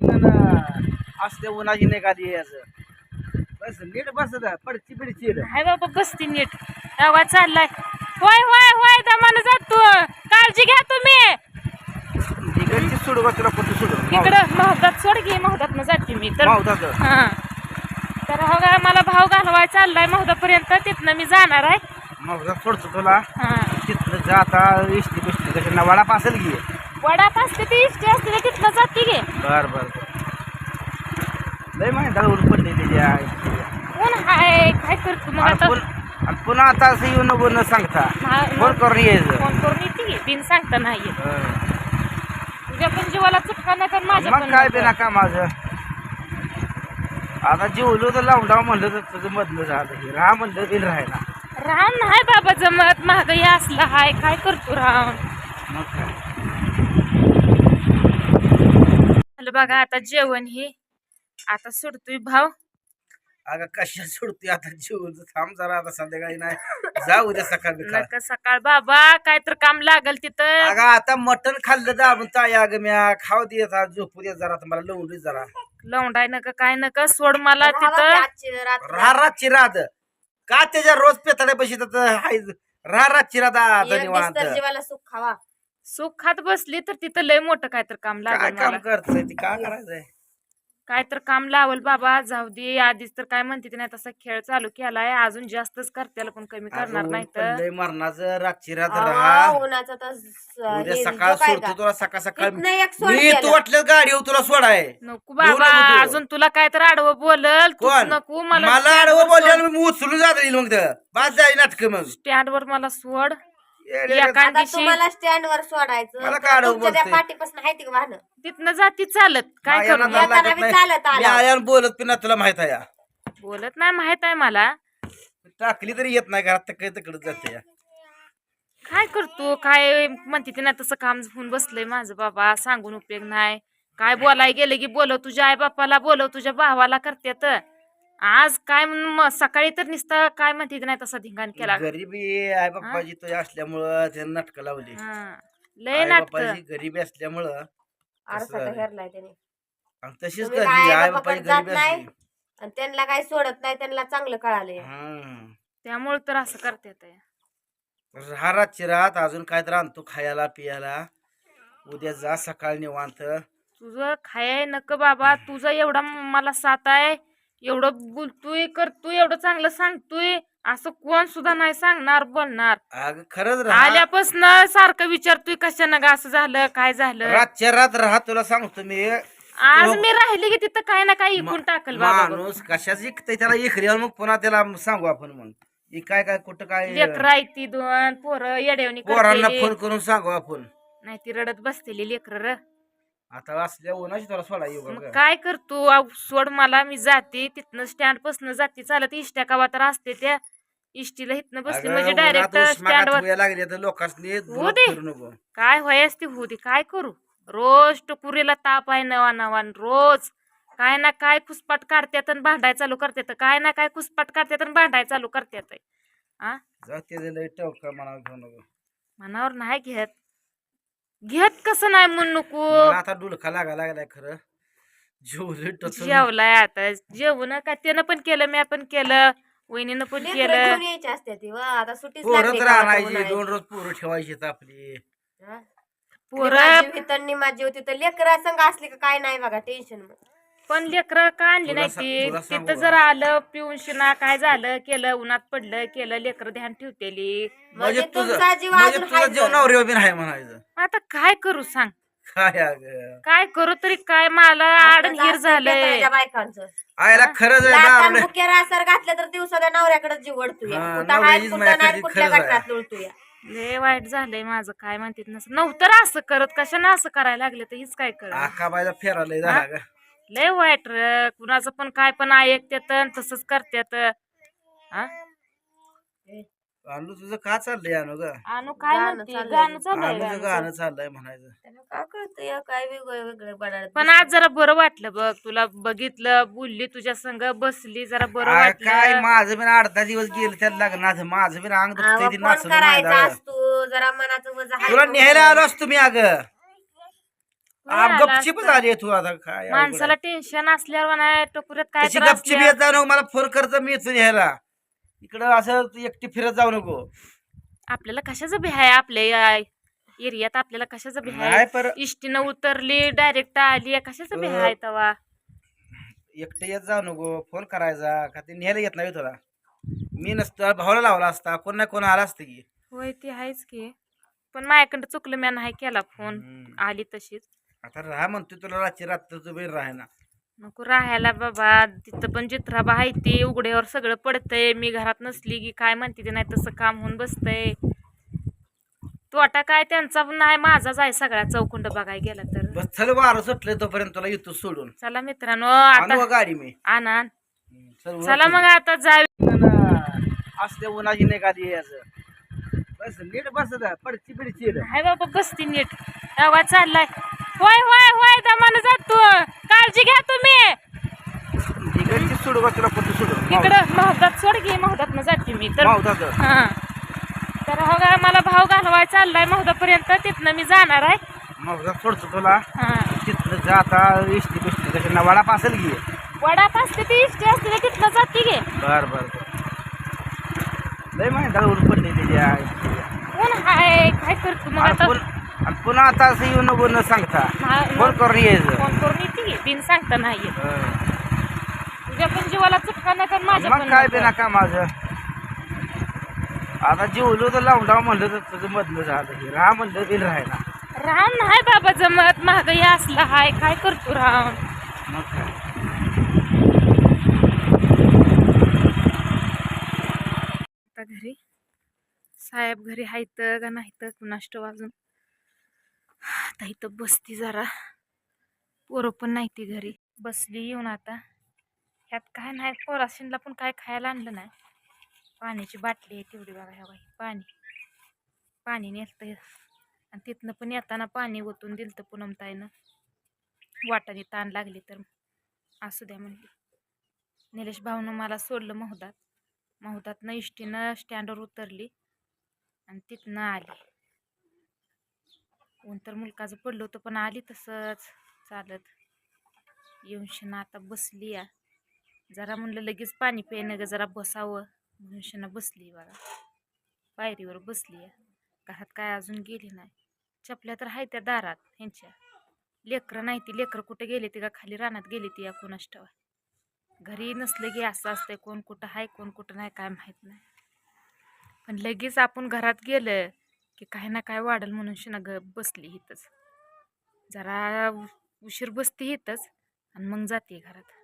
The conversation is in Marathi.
असल्या उन्हाची नाही का याचं? बस नीट बस पडची पिडची हाय बाबा बसती नीट. तेव्हा चाललाय. होय होय होय दमानं जातो काळजी घ्या तुम्ही. इकडची सोडू तुला सोडू. इकडं महदात सोड घे महदात जाते मी. तर हा. तर हो का मला भाव घालवाय चाललाय. महदापर्यंत तिथनं मी जाणार आहे. मावतात सोडतो तुला. हा. तिथलं जा आता इष्टी बिष्टी कशी नवाडा पासेल घे वडाप असते ती इष्टी असते ना तिथनं जाते गे बर बर. लय माहिती ऊन पडली त्याच्या कोण हाय काय करतो मग आणि आता? पुन- आणि पुन्हा आता असं येऊन नको न सांगता. हा, फोन करून यायचं फोन करून येते गे बिन सांगता नाही येत. हं. तुझ्या पण जीवाला चुटका नाही तर माझ्या मग पण काय नको. बी नका माझं आता जेवलो तर लावून डाव म्हणलं तर तुझं मधलं झालं. हे राहा म्हणलं बिन राहायला. राम नाही बाबा जमत. महागाई असला हाय. काय करतो राम? मग काय? झालं बघा आता जेवण हे. आता सोडतोय भाव. अगं कशा सोडतोय आता जेवण? थांब जरा आता संध्याकाळी नाही. जा उद्या सकाळ नका सकाळ बाबा काय तर काम लागल तिथं. अगं आता मटण खाल्लं दाबून ताई अगं म्या. खाऊ दे आता झोपू दे जरा आता मला लावून दे जरा. लवंडाय नका काय नका सोड मला तिथं. राह रातची रात. का त्याच्या रोज पेताड्या पैसे हाय राह रातची रात आता निवांत. सुख खावा. सुख खात बसली तर तिथं लय मोठं काय तर काम काय लागल काम मला. करतोय ती? काय करायचंय? काय तर काम लावल बाबा जाऊ दे. आधीच तर काय म्हणते ते नाही तसा खेळ चालू केलाय. अजून जास्तच करत्याला पण कमी करणार नाही तर पडलंय मरणाचं रातची रात अहो, राहा. उन्हाचं तर स- उद्या हे सकाळ जो काय सोडतो का? तुला सकाळ सकाळ इथनं एक सोड मी. तू वाटलं गाडीवर तुला सोडाय. नको बाबा नको. अजून तुला काय तर आडवं बोलल. कोण? नको मला मला आडवं बोलल्यावर मी उचलून जात येईल मग बाद जाईल नाटक मग. स्टँड वर मला सोड. एका रे. आता दिवशी तुम्हाला स्टँड वर सोडायचं मला तर तुमच्या त्या? पाठीपासून आहे का वाहन तिथनं जाती चालत काय माया करू नादाला मग? येताना लागत बी नाही. चालत मी आला. आल्यावर बोलत पण नाही, तुला माहीत आहे या. बोलत नाही माहीत आहे मला टाकली तरी येत नाही घरात तर तिकडे जाते या. काय करतो काय म्हणते ते ना तसं काम होऊन बसलंय माझं बाबा सांगून उपयोग नाही काय बोलाय गेलं की बोलव तुझ्या आई बापाला बोलव तुझ्या भावाला करतेत आज काय म्हणून मग सकाळी तर नुसतं काय म्हणते ते नाही तसा धिंगाण केला. गरिबी आई बाप्पाची तुझ्या असल्यामुळं त्यानं नाटकं लावली. हा. लय आई नाटक बाप्पाची गरिबी असल्यामुळं आरसा असं. हेरलाय त्याने. आणि तशीच तुम्ही आई बापाकडे बाप्पाची जात गरिबी नाही असली. आणि त्यांना काही सोडत नाही त्यांना चांगलं कळालंय. हं. त्यामुळे तर असं करतेत राहा रातची रात अजून काय तर आणतो खायला पियाला. उद्या जा सकाळ निवांत. तुझं खाय नक बाबा तुझं एवढा मला साथ आहे. एवढं बोलतोय करतोय एवढं चांगलं सांगतोय असं कोण सुद्धा नाही सांगणार बोलणार. अग खरंच राहा. आल्यापासून सारखं विचारतोय कशानं ग असं झालं काय झालं? रातच्या रात राहा तुला सांगतो मी. आज मी राहिले की तिथं काय ना काय इकून टाकल बाबा बघ. माणूस कशाच इकतय त्याला इकरी मग पुन्हा त्याला सांगू आपण मग. ही काय काय कुठं काय? लेकरं आहेत ती दोन पोरं येड्यावणी पोरांना करतेली. फोन करून सांगू आपण. नाही ती रडत बसलेली लेकर आता असल्या उन्हाची तुला सोडा येऊ मग का काय करतो आव, सोड मला मी जाते. तिथनं स्टँड पासन जाते. चालत इष्ट्या कावा तर असते त्या इष्टीला इथनं बसली म्हणजे डायरेक्ट स्टँडवर लागले तर लोकांनी होऊ दे. करू नको. काय व्हायच ती होती काय करू? रोज टुकुरीला ताप आहे नवा नवान रोज. काय ना काय खुसपाट काढतात आणि भांडाय चालू करतात काय ना काय खुसपाट काढतात आणि भांडाय चालू करतात आ? जाते लय टवका म्हणा घेऊ नको. मनावर नाही घेत. घेत कसं नाही म्हणून नको. मला आता डुलखा लागा लागलाय खरं. जेवले टचून जेवलाय आता. जेवण का त्यानं पण केलं मी पण केलं वहिनीनं पण लेकरं केलं. घेऊन यायची असते ती वा. आता सुट्टीच तर उन्हाळ्याची? दोन रोज पोरं ठेवायची आपली. हा? पोरं माझी जीव जीव तिथं लेकरा संग असली का काय नाही बघा टेन्शन पण लेकरं का आणली नाही ती? तिथं? जर आलं पिऊन शिना काय झालं केलं उन्हात पडलं केलं लेकरं ध्यान ठेवतेली. म्हणजे म्हणजे तुझं तुमचा जीव म्हणजे अजून तुझं हाय जीव तर. नवऱ्यावर बी नाही म्हणायचं. आता काय करू सांग? काय अगं? काय करू तरी काय? मला आडन हिर झालंय. त्याच्या बायकांचं. आयला खरंच आहे घातलं तर दिवसाला नवऱ्याकडे जीव वडतोय हा, कुठं हाय नवऱ्याचीच कुठं माया नाही कधी कुठल्या खरंच आहे. गटात लोळतोय. लय वाईट झालंय माझं काय म्हणतात नसं. नव्हतं असं करत. कशानं असं करायला लागलं तर हीच काय कर आका बायला फेरायला झाला ग लय वाईट र कुणाचं पण काय पण ऐकत्यात अन तसंच करत्यात. हा आणू तुझं का चाललंय आणू ग? आणू काय गाणं म्हणते? चाललंय. गाणं चाललंय आणूचं गाणं गाणं चाललंय म्हणायचं. काय वेगळं वेगळं बनाडत पण आज जरा बरं वाटलं बघ तुला बघितलं बोलली तुझ्या संग बसली जरा बरं आ, काय वाटलं माझं बी आठ दहा दिवस गेले त्या लग्नात माझं बी अंग दुखतंय ती फोन नाचलं करायचा माझं. असतो? जरा मनाचं वजा हाय तुला न्यायला. आलो असतो मी अगं. आप आला गपचिपच असता. आली तू आता काय. माणसाला टेन्शन असल्यावर नाही टोकुऱ्यात काय तशी त्रास गपचिप येत जाऊ नको मला फोन करत मी येतो न्यायला. इकडं असं एकटी फिरत जाऊ नको. आपल्याला कशाचं भ्या आहे? आपल्या एरियात आपल्याला कशाचं भ्या नाही आहे पर इष्टीनं उतरली डायरेक्ट आली कशाचं भ्या आहे तवा? एकटे येत जाऊ नको फोन करायचा का ते न्यायला येत नाही तुला. मी नसतं भावाला लावला असता कोण ना कोण आला असतं की. होय ती आहेच की. पण माझ्याकडं चुकलं मी नाही केला फोन. हम्म. आली तशीच. आता राहा म्हणतो तुला रात्र बेर राहा ना नको राहायला बाबा तिथं पण चित्राबा आहे ते उघड्यावर सगळं पडतंय. मी घरात नसली की काय म्हणते ते नाही तसं काम होऊन बसतंय. तोटा काय त्यांचा पण नाही माझाच आहे सगळा चौकुंड बघाय गेला तर. बस चल वारं सुटलं तोपर्यंत तुला येतो सोडून. चला मित्रांनो आणू आता का गाडी मी. आणा चल मग आता जाऊ. असते उन्हाची नाही याचं बस नीट बस पडची पिडची हाय बाबा बसती नीट. तेव्हा चाललाय. होय होय होय दमानं जातो काळजी घ्या तुम्ही. सोडू का तुला सोडू? इकडं सोड घे जाते मी. तर हा. तर हो का मला भाव घालवाय चाललाय. महदापर्यंत तिथनं मी जाणार आहे. मावतात सोडतो तुला. हा. तिथलं जा आता इष्टी बिष्टी त्याच्या वडा पासेल घे वडाप असते ती इष्टी असते ते तिथनं जाते गे बर बर. लय माहिती ऊन पडली त्याच्या कोण हाय? काय करतो मग आता? पुन्हा आता असं येऊ नको न सांगता. हा, फोन करून यायचं? फोन करून येते की, बिन सांगता नाही येत. हं. तुझ्या पण जीवाला चुटका नाही तर माझ्या मग पण काय नको. बी नका माझं. आता जेवलो तर लावून लाव म्हणलं तर तुझं मधलं झालं. हे राहा म्हणलं ते राहायला. राम नाही बाबा जमत महागाई असला हाय काय करतो राम? मग काय? आता घरी. साहेब घरी आहेत का नाही तर कुणाष्ट वाजून आता इथं बसती जरा. पोरं पण नाही ती घरी. बसली येऊन आता. ह्यात काय नाही पोराशीनला पण काय खायला आणलं नाही. पाण्याची बाटली आहे तेवढी बघा ह्या बाई पाणी. पाणी नेलं आणि तिथनं पण येताना पाणी ओतून दिलं तर पुनमताईनं वाटाने ताण लागली तर. असू द्या म्हणली. निलेश भाऊनं मला सोडलं महुदात. महुदातनं इष्टीनं स्टँडवर उतरली. आणि तिथनं आली. ऊन तर मुलकाचं पडलं होतं पण आली तसंच चालत. येऊन आता बसली या. जरा म्हणलं लगेच पाणी प्यायनं ग जरा बसावं म्हणून बसली बघा पायरीवर बसली या. घरात काय अजून गेली नाही. चपल्या तर आहे त्या दारात ह्यांच्या. लेकरं नाही ती. लेकरं कुठे गेली ती का? खाली रानात गेली ती या कोणास घरी नसलं की असं असतंय कोण कुठं आहे कोण कुठं नाही काय माहीत नाही. पण लगेच आपण घरात गेलं की काही ना काय वाढल म्हणून शिना ग बसली इथंच. जरा उशीर बसते इथंच आणि मग जाते घरात.